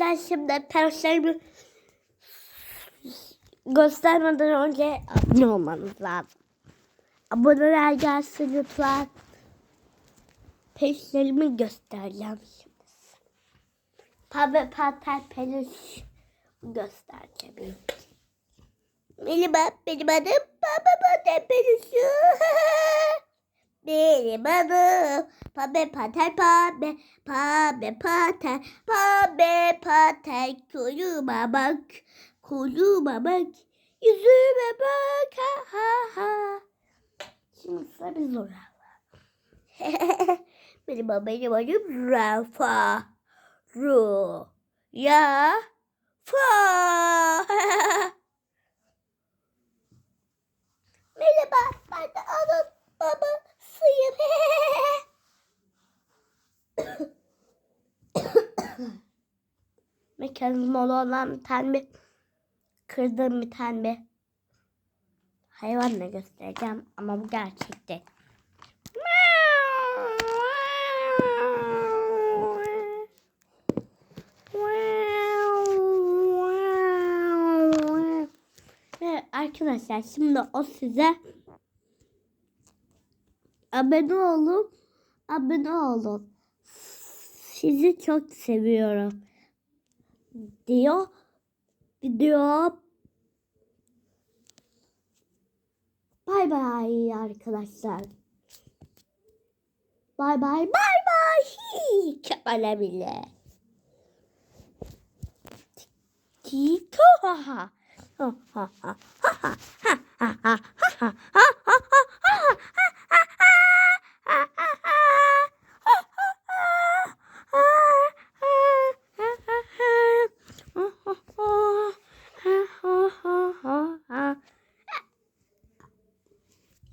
Arkadaşlar şimdi perşembe göstermeden önce abone olmanız lazım. Aboneler gelsin lütfen. Peşlerimi göstereceğim şimdi. Tabi pater peluş göstereceğim. Benim, benim adım Baba Pater Peluşu. benim adım Pabe Pater Pabe Pabe Pater Pabe Pater Kuyuma bak Kuyuma bak Yüzüme bak. Ha ha ha. Şimdi sıra bir zor Benim benim adım Rafa. Ru Ya Fa Mekanizmalı olan bir tane kırdığım bir tane bir hayvanla göstereceğim ama bu gerçekte. Evet arkadaşlar şimdi o size abone olun. Abone olun. Sizi çok seviyorum. Diyor. Diyor. Bay bay arkadaşlar. Bay bay bay bay. Kemale bile. Tito ha ha. Ha ha ha ha ha ha ha ha ha ha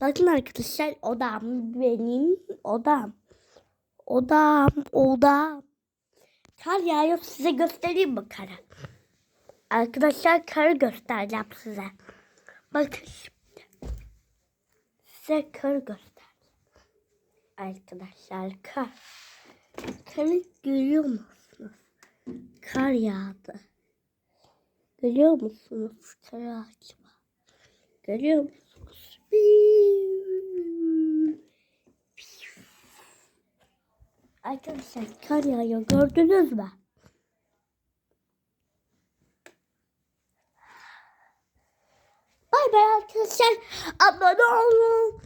Bakın arkadaşlar odam benim odam. Odam, odam. Kar yağıyor size göstereyim mi karı? Arkadaşlar karı göstereceğim size. Bakın şimdi. Size karı göstereceğim. Arkadaşlar kar. Karı görüyor musunuz? Kar yağdı. Görüyor musunuz kar açma? Görüyor musunuz? Arkadaşlar kar yağıyor gördünüz mü? Bay bay arkadaşlar. Abone olun.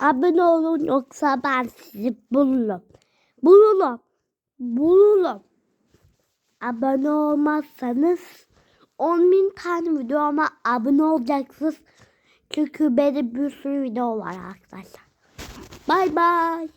Abone olun yoksa ben sizi bulurum. Bulurum. Bulurum. Abone olmazsanız 10 bin tane videoma abone olacaksınız. Çünkü benim bir sürü video var arkadaşlar. Bay bay.